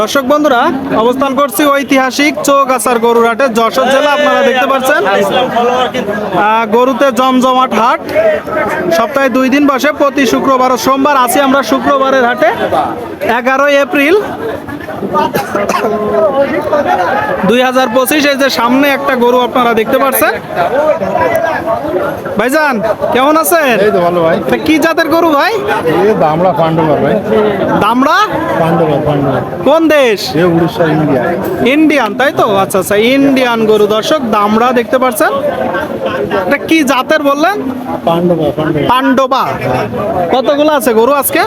দর্শক বন্ধুরা, অবস্থান করছি ঐতিহাসিক চৌগাছার গরুর হাটে যশোর জেলা, আপনারা দেখতে পাচ্ছেন। গরুতে জমজমাট হাট। সপ্তাহে দুই দিন বসে, প্রতি শুক্রবার ও সোমবার আছি আমরা শুক্রবারের হাটে, এগারোই এপ্রিল। দুই হাজার পঁচিশ এই যে সামনে একটা গরু আপনারা দেখতে পাচ্ছেন। ভাইজান কেমন আছেন? এই তো ভালো ভাই। কি জাতের গরু ভাই? দামড়া ভাই। দামড়া? কোন দেশ? উড়িষ্যা ইন্ডিয়া। ইন্ডিয়ান তাই তো? আচ্ছা আচ্ছা ইন্ডিয়ান গরু। দর্শক দামড়া দেখতে পাচ্ছেন? এটা কি জাতের বললেন? পাণ্ডবা পান্ডবা। কতগুলো আছে গরু আজকে?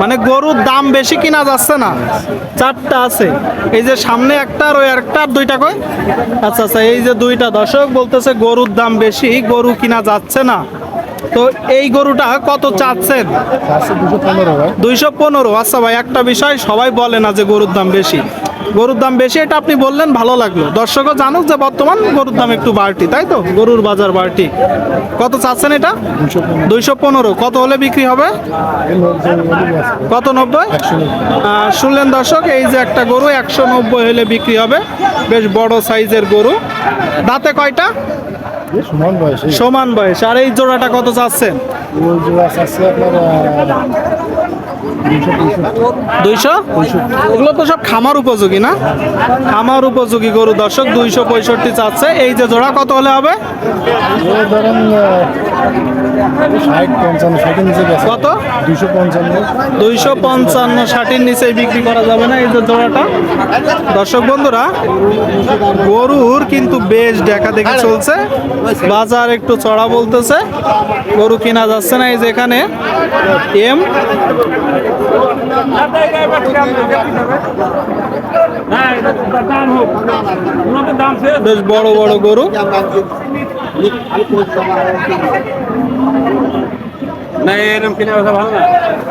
মানে গরুর দাম বেশি কিনা যাচ্ছে না। চারটা আছে। এই যে সামনে একটা আর ওই একটা আর দুইটা কয়? আচ্ছা আচ্ছা এই যে দুইটা দর্শক বলতেছে গরুর দাম বেশি গরু কিনা যাচ্ছে না। তো এই গরুটা কত চাচ্ছেন? দুইশো পনেরো। আচ্ছা ভাই একটা বিষয় সবাই বলে না যে গরুর দাম বেশি। গরুর দাম বেশি এটা আপনি বললেন ভালো লাগল। দর্শকও জানুক যে বর্তমান গরুর দাম একটু বাড়তি তাই তো? গরুর বাজার বাড়তি। কত চাচ্ছেন এটা? দুইশো পনেরো। কত হলে বিক্রি হবে? কত নব্বই? শুনলেন দর্শক এই যে একটা গরু একশো নব্বই হলে বিক্রি হবে। বেশ বড় সাইজের গরু। দাঁতে কয়টা? সমান বয়স। আর এই জোড়াটা কত চাচ্ছেন? এগুলো তো সব খামার উপযোগী না? খামার উপযোগী গরু, দর্শক, দুইশো পঁয়ষট্টি চাচ্ছে। এই যে জোড়া, কত হলে হবে? ষাট পঞ্চান্ন ষাটের নিচে গেছে। কত? পঞ্চান্ন। দুইশো পঞ্চান্ন ষাটের নিচে বিক্রি করা যাবে না এই যে জোড়াটা? দর্শক বন্ধুরা গরুর কিন্তু বেশ দেখা দেখি চলছে। বাজার একটু চড়া বলতেছে। গরু কিনা যাচ্ছে না এই যে এখানে। এম? বেশ বড় বড় গরু।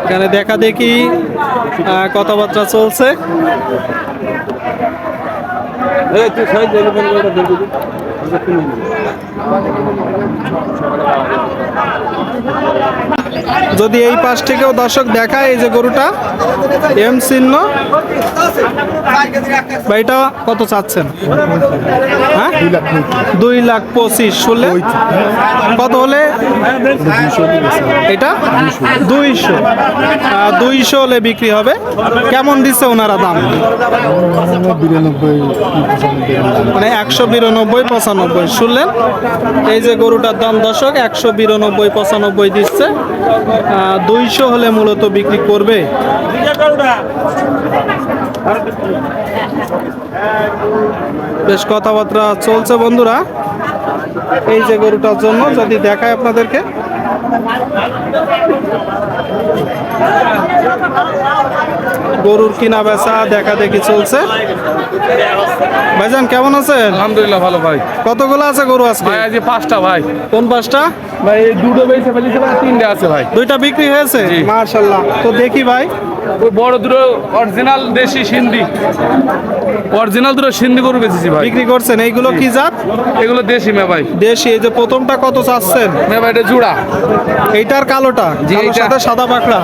এখানে দেখা দেখি কথাবার্তা চলছে। যদি এই পাশ থেকেও দর্শক দেখায় এই যে গরুটা এম চিহ্ন। বা এটা কত চাচ্ছেন? হ্যাঁ? দুই লাখ পঁচিশ শুনলে কত হলে? এটা? দুইশো। দুইশো হলে বিক্রি হবে। কেমন দিচ্ছে ওনারা দাম? বিরানব্বই। মানে একশো বিরানব্বই, পঁচানব্বই। শুনলেন? এই যে গরুটার দাম দশক একশো বিরানব্বই, পঁচানব্বই দিচ্ছে। দুইশো হলে মূলত বিক্রি করবে। বেশ কথাবার্তা চলছে বন্ধুরা। এই যে গরুটার জন্য, যদি দেখায় আপনাদেরকে। গরুর কিনা বেচা দেখা দেখি চলছে। ভাইজান কেমন আছেন? আলহামদুলিল্লাহ ভালো ভাই। কতগুলো আছে গরু আজকে? ভাই আজকে পাঁচটা ভাই। কোন পাঁচটা? ভাই দুটো বেঁচে ফেলেছে তিনটে আছে ভাই। দুইটা বিক্রি হয়েছে। মার্শাল্লাহ তো দেখি ভাই। ওই বড় দুটো অরিজিনাল দেশি সিন্ধি। অরিজিনাল দুটো সিন্ধি গরু বেঁচেছি ভাই। বিক্রি করছেন এইগুলো কি জাত? এগুলো দেশি মে ভাই দেশি এই যে প্রথমটা কত চাচ্ছেন? মে ভাই এটা জোড়া। এইটার কালোটা? সাথে সাদা পাকড়া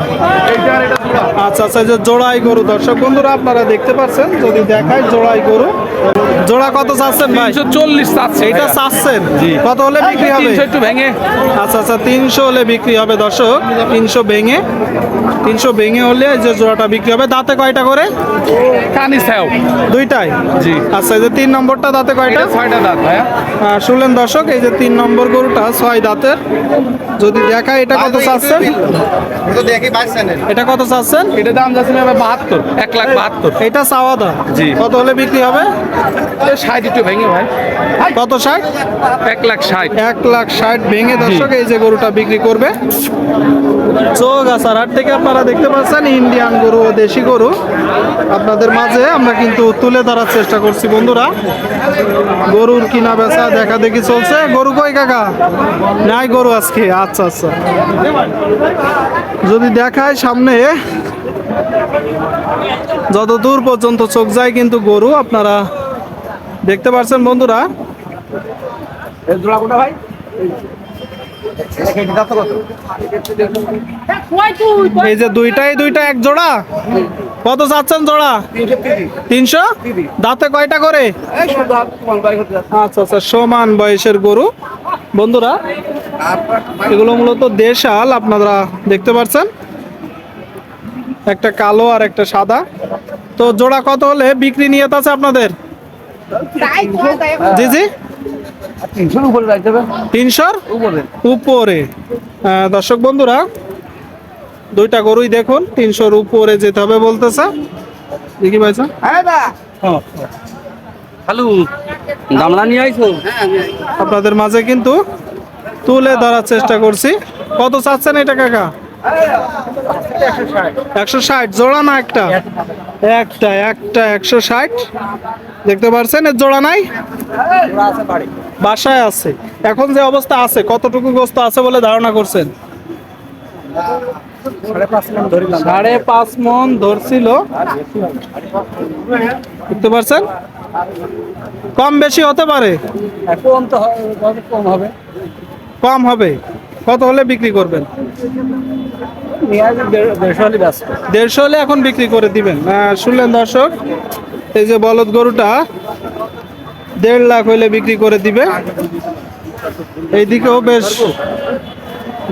এইটা এটা জোড়া। আচ্ছা আচ্ছা এই যে জোড়াই গরু। দর্শক বন্ধুরা আপনারা দেখতে পাচ্ছেন যদি দেখায় জোড়াই গরু। জোড়া কত চাচ্ছেন ভাই? তিনশো চল্লিশ চাচ্ছে এইটা চাচ্ছেন? কত হলে বিক্রি হবে? তিনশো একটু ভেঙে। আচ্ছা আচ্ছা তিনশো হলে বিক্রি হবে দর্শক। তিনশো ভেঙে। তিনশো ভেঙে হলে যে জোড়াটা বিক্রি হবে। দাঁতে কয়টা করে? কানি দুইটাই? জি। আচ্ছা এই যে তিন নম্বরটা দাঁতে কয়টা? ছয়টা দাঁত ভাইয়া। আহ, শুনলেন দর্শক এই যে তিন নম্বর গরুটা ছয় দাঁতের। যদি দেখায় এটা কত চাচ্ছেন? এটা কত চাচ্ছেন? এটা দাম যাচ্ছে বাহাত্তর এক লাখ বাহাত্তর। এটা চাওয়া দাম। জি। কত হলে বিক্রি হবে? ষাট একটু ভেঙে ভাই। কত ষাট? এক লাখ ষাট। এক লাখ ষাট ভেঙে দর্শক এই যে গরুটা বিক্রি করবে। চৌগাছার হাট থেকে আপনারা দেখতে পাচ্ছেন ইন্ডিয়ান গরু ও দেশি গরু আপনাদের মাঝে আমরা কিন্তু তুলে ধরার চেষ্টা করছি, বন্ধুরা। গরুর কিনা বেচা দেখা দেখি চলছে। গরু কই কাকা? নাই গরু আজকে। আচ্ছা আচ্ছা। যদি দেখায় সামনে যত দূর পর্যন্ত চোখ যায় কিন্তু গরু আপনারা দেখতে পাচ্ছেন বন্ধুরা। এই যে দুইটাই দুইটা এক জোড়া? কত চাচ্ছেন জোড়া? তিনশো? দাঁতে কয়টা করে? আচ্ছা আচ্ছা সমান বয়সের গরু। বন্ধুরা এগুলো মূলত দেশাল আপনারা দেখতে পাচ্ছেন। একটা কালো আর একটা সাদা। তো জোড়া কত হলে বিক্রি নিয়ে আছে আপনাদের? জি জি। তিনশোর উপরে যাইতে হবে। তিনশোর? উপরে। উপরে। দর্শক বন্ধুরা দুইটা গরুই দেখুন তিনশোর উপরে যেতে হবে বলতেছে। দেখি ভাইসা হ্যালো গামলা নিয়ে আইছো। আপনাদের মাঝে কিন্তু তুলে ধরার চেষ্টা করছি। কত চাচ্ছেন এটা কাকা? একশো ষাট। জোড়া না একটা? একটা একটা একশো ষাট। দেখতে পারছেন এর জোড়া নাই? বাসায় আছে। এখন যে অবস্থা আছে কতটুকু গোস্ত আছে বলে ধারণা করছেন? সাড়ে পাঁচ মন ধরছিল। দেখতে পারছেন? কম বেশি হতে পারে? কম তো হবে কম হবে। কম হবে। কত হলে বিক্রি করবেন? দেড়শো হলে এখন বিক্রি করে দিবেন। শুনলেন দর্শক এই যে বলদ গরুটা দেড় লাখ হইলে বিক্রি করে দিবে। এইদিকেও বেশ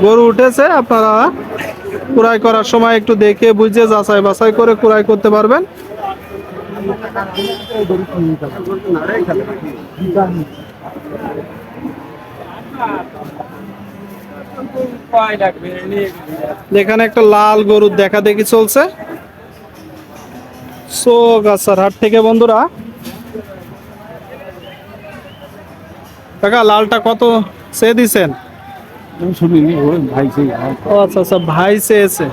গরু উঠেছে, আপনারা কুড়াই করার সময় একটু দেখে বুঝে যাচাই বাছাই করে কুড়াই করতে পারবেন। এখানে একটা লাল গরুর দেখা দেখি চলছে। সোগাছার হাট থেকে বন্ধুরা কাকা লালটা কত সে দিছেন? ও আচ্ছা আচ্ছা ভাই চেয়েছে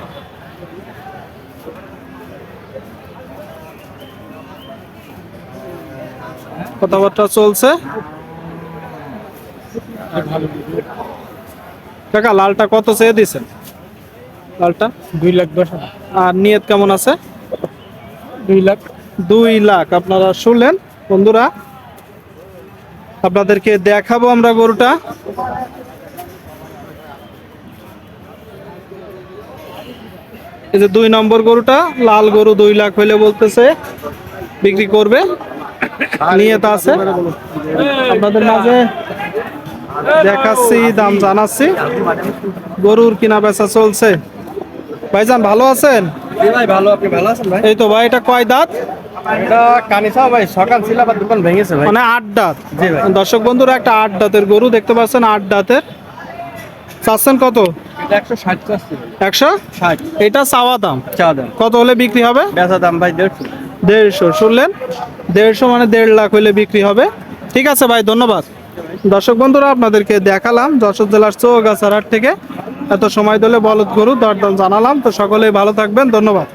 কথাবার্তা চলছে? কাকা লালটা কত চেয়ে দিছেন? লালটা? দুই লাখ দশ আর নিয়ত কেমন আছে? দুই লাখ। দুই লাখ। আপনারা শুনলেন বন্ধুরা? আপনাদেরকে দেখাবো আমরা গরুটা। এই যে দুই নম্বর গরুটা লাল গরু দুই লাখ হইলে বলতেছে বিক্রি করবে। নিয়ত আছে। আপনাদের মাঝে দেখাচ্ছি দাম জানাচ্ছি। গরুর কিনা বেচা চলছে। ভাইজান ভালো আছেন? ভাই ভালো। আপনি ভালো আছেন ভাই? এই তো ভাই এটা কয় দাঁত? এটা কানিসা ভাই সকাল ছিল আবার দোকান ভেঙেছে ভাই। মানে আট দাঁত। জি ভাই। দর্শক বন্ধুরা একটা আট দাঁতের গরু দেখতে পাচ্ছেন আট দাঁতের। চাচ্ছেন কত? একশো ষাট এটা চাওয়া দাম? চা দাম। কত হলে বিক্রি হবে? বেচা দাম ভাই দেড়শো। দেড়শো শুনলেন? দেড়শো মানে দেড় লাখ হলে বিক্রি হবে। ঠিক আছে ভাই ধন্যবাদ। দর্শক বন্ধুরা আপনাদেরকে দেখালাম যশোর জেলার চৌগাছার হাট থেকে। এত সময় দিলে বলদ গরু দরদাম জানালাম। তো সকলেই ভালো থাকবেন ধন্যবাদ।